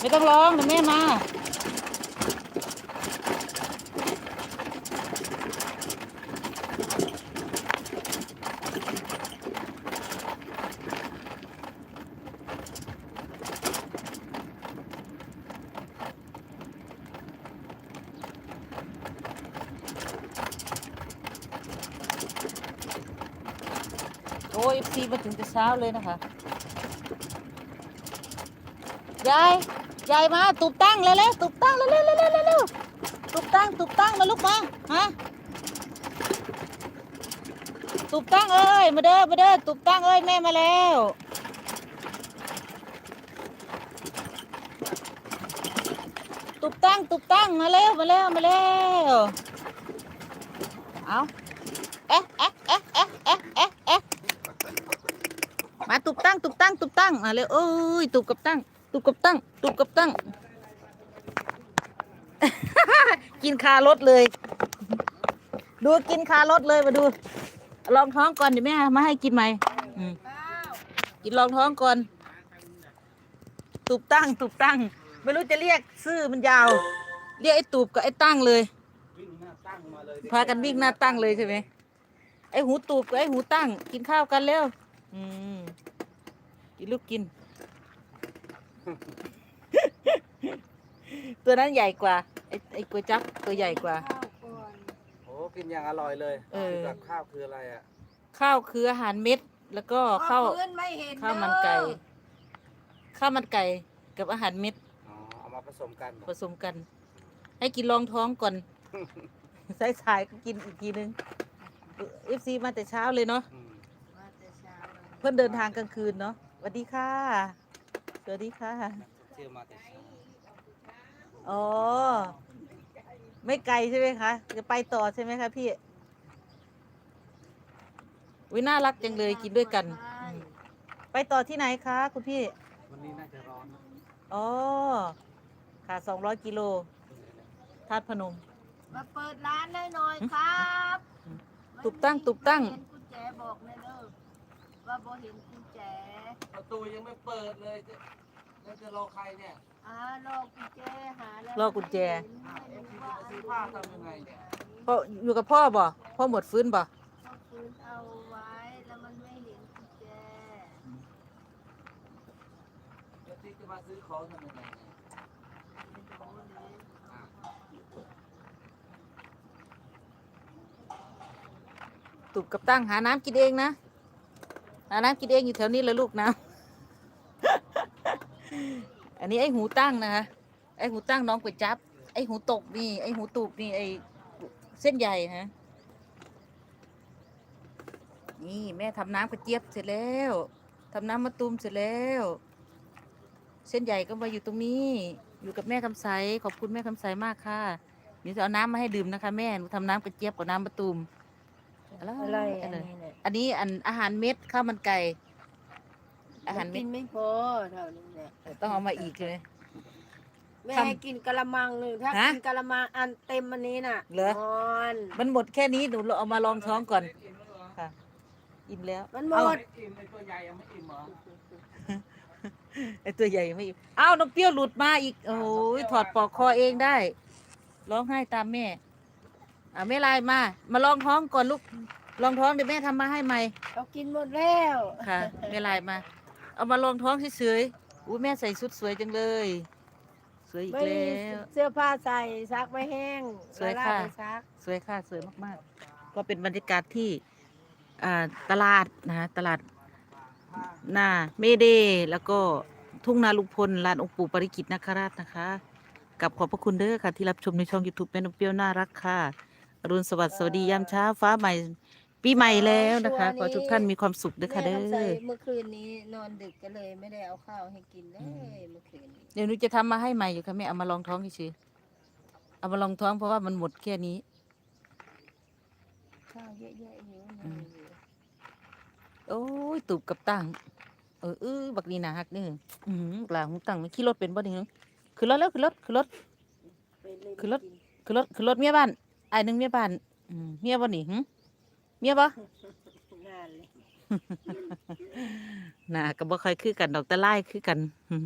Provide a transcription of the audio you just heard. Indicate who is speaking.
Speaker 1: ไม่ต้องร้องเดี๋ยวแม่มาโอ้ยซีมาถึงแต่เช้าเลยนะคะ ยายยายมาตุบตั้งเร็วๆตุบตั้งเร็วๆเร็วๆเร็วๆตุบตั้งตุบตั้งมาลูกมาฮะตุบตั้งเอ้ยมาเด้อมาเด้อตุบตั้งเอ้ยแม่มาแล้วตุบตั้งตุบตั้งมาเร็วมาเร็วมาเร็วเอาเอ๊ะเอ๊ะเอ๊ะเอ๊ะเอ๊ะเอ๊ะเอ๊ะมาตุบตั้งตุบตั้งตุบตั้งมาเร็วโอ้ยตุบกับตั้ง ตุบกับตั้ง ตุบกับตั้ง กินคารถเลย ดูกินคารถเลยมาดู ลองท้องก่อนเดี๋ยวแม่มาให้กินใหม่กินลองท้องก่อน ตุบตั้ง ตุบตั้ง ไม่รู้จะเรียกชื่อมันยาว เรียกไอ้ตูบกับไอ้ตั้งเลย พากันวิ่งหน้าตั้งเลยใช่ไหมไอ้หูตูบกับไอ้หูตั้ง กินข้าวกันเร็ว อืมกินลูกกิน ตัวนั้นใหญ่กว่า ไอ้ไอ้ก๋วยจั๊บตัวใหญ่กว่า
Speaker 2: โอ้กินอย่างอร่อยเลย
Speaker 1: เออ
Speaker 2: กับข้าวคืออะไรอะ
Speaker 1: ข้าวคืออาหารเม็ด แล้วก็ข้าว
Speaker 3: เพื่อนไม่เห็น
Speaker 1: ข้าวมันไก่ข้าวมันไก่กับอาหารเม็ด
Speaker 2: อ๋อเอามาผสมกัน
Speaker 1: ผสมกัน ให้กินรองท้องก่อน สายสายๆก็กินอีกทีนึงเอฟซีมาแต่เช้าเลยเนาะ
Speaker 2: อืม
Speaker 3: มาแต่เช้าเลย
Speaker 1: เพื่อนเดินทางกลางคืนเนาะสวัสดีค่ะส วัสดีค่ะ
Speaker 2: เที่ยวมาแต่เช้า
Speaker 1: อ๋อ ไม่ไกลใช่ไหมคะ จะไปต่อใช่ไหมคะพี่วิน่ารักจังเลยกินด้วยกันอืมไปต่อที่ไหนคะ คุณพี่
Speaker 2: วันนี้น่าจะร้อนนะ
Speaker 1: อ๋อ ค่ะสองร้อยกิโลธาตุพนม
Speaker 3: มาเปิดร้านได้หน่อยครับ
Speaker 1: ตุบตั้งตุบตั้ง
Speaker 3: เห็นกุญแจบอกเลยเด้อว่าบ่เห็นกุญแจ
Speaker 2: ประตูยังไม่เปิดเลยจะ แล้วจะรอใครเนี่ย
Speaker 3: อ่ารอกุญแจหาแล้ว
Speaker 1: รอกุญแจ
Speaker 3: ไม่รู้ว่า
Speaker 2: จะซื้อผ้าทำยังไงเนี่ย
Speaker 1: พ่ออยู่กับพ่อบ่พ่อหมดฟื้นบ่
Speaker 3: เขาคืนเอาไว้แล้วมันไม่เห็นกุญแจ
Speaker 2: แล้วที่จะมาซื้อของทำยังไงเนี่ย
Speaker 3: ไม่รู้เลย
Speaker 2: อะ
Speaker 1: ตุบกับตั้งหาน้ำกินเองนะหาน้ำกินเองอยู่แถวนี้เลยลูกนะ อันนี้ไอ้หูตั้งนะคะไอ้หูตั้งน้องก๋วยจับ ไอ้หูตกนี่ ไอ้หูตูบนี่ไอ้เส้นใหญ่ฮะนี่แม่ทำน้ำกระเจี๊ยบเสร็จแล้วทำน้ำมะตูมเสร็จแล้ว เส้นใหญ่ก็มาอยู่ตรงนี้ อยู่กับแม่คำใสขอบคุณแม่คำใสมากค่ะเดี๋ยวจะเอาน้ำมาให้ดื่มนะคะแม่หนูทำน้ำกระเจี๊ยบกับน้ำมะตูม
Speaker 3: อะไรอันนี้เนี่ย
Speaker 1: อันนี้อันอาหารเม็ดข้าวมันไก่ อาหารเม็
Speaker 3: กิ
Speaker 1: ด
Speaker 3: นไม่พอเท่านี้เนี่ย
Speaker 1: ต้องเอามาอีกเลย
Speaker 3: แม่
Speaker 1: ทำ
Speaker 3: ให้กินกะละมังหนึ่งถ้า
Speaker 1: ฮะ
Speaker 3: กินกะละมังอันเต็มอันนี้น่ะ
Speaker 1: เหรอ
Speaker 3: นอน
Speaker 1: มันหมดแค่นี้หนูเอามาลองท้องก่อนค่ะ อิ่มแล้ว
Speaker 3: มันหม
Speaker 1: เอ้า
Speaker 3: ด
Speaker 2: อิ่มในตัวใหญ่ยังไม่อิ่มเหรอ
Speaker 1: ไอตัวใหญ่ยังไม่อิ่มอ้าวน้องเปรี้ยวหลุดมาอีกโอ้ยถอดปลอกคอเองได้ ร้องไห้ตามแม่อ่าแม่ลายมา มาลองท้องก่อนลูกลองท้องเดี๋ยวแม่ทำมาให้ใหม่
Speaker 3: เรากินหมดแล้ว
Speaker 1: ค่ะแม่ลายมา เอามาลองท้องเฉยๆอุ้ยแม่ใส่ชุดสวยจังเลย สวยอีก
Speaker 3: ไม่มี
Speaker 1: แล้ว
Speaker 3: เสื้อผ้าใส่ซักไม่แห้ง
Speaker 1: สวย
Speaker 3: ลา
Speaker 1: ค่ะ
Speaker 3: ไปซัก
Speaker 1: สวยค่ะสวยมากๆ ก็เป็นบรรยากาศที่อ่าตลาดนะฮะตลาดหน้าเมเดแล้วก็ทุ่งนาลุงพลลานองค์ปู่ปริกิตนาคราชนะคะกับขอบพระคุณเด้อค่ะที่รับชมในช่อง YouTube แม่นกเปรี้ยวน่ารักค่ะอรุณสวัสดิ์สวัสดียามเช้าฟ้าใหม่ ปีใหม่แล้วนะคะ ขอให้ทุกท่านมีความสุขด้วยค่ะเด้
Speaker 3: แม่ทำใส่
Speaker 1: อ
Speaker 3: เมื่อคืนนี้นอนดึกก็เลยไม่ได้เอาข้าวให้กินเลยเมื่อคืนนี้
Speaker 1: เดี๋ยวหนูจะทำมาให้ใหม่อยู่ค่ะแม่เอามาลองท้องเฉยๆเอามาลองท้องเพราะว่ามันหมดแค่นี้
Speaker 3: ข้าวเยอะๆอยู่
Speaker 1: อื
Speaker 3: นอ
Speaker 1: ม
Speaker 3: นอยู่
Speaker 1: โอ้ยตูบกับตั้งเออเออบักนี่นะฮักนี่อือปลาหูตั้งมันขี่รถเป็นบ่นี่หึขึ้นรถแล้วขึ้นรถขึ้นรถ
Speaker 3: ไปเล่น
Speaker 1: คือรถ
Speaker 3: กิน
Speaker 1: ขึ้นรถขึ้นรถเมียบ้านไอ้ายหนึงเมียบ้านอืมเมียบ่นี่หึ เมียบ่
Speaker 3: งานเลย
Speaker 1: น่าก็บ่ค่อยคือกันดอกแต่ไล่คือกันหึ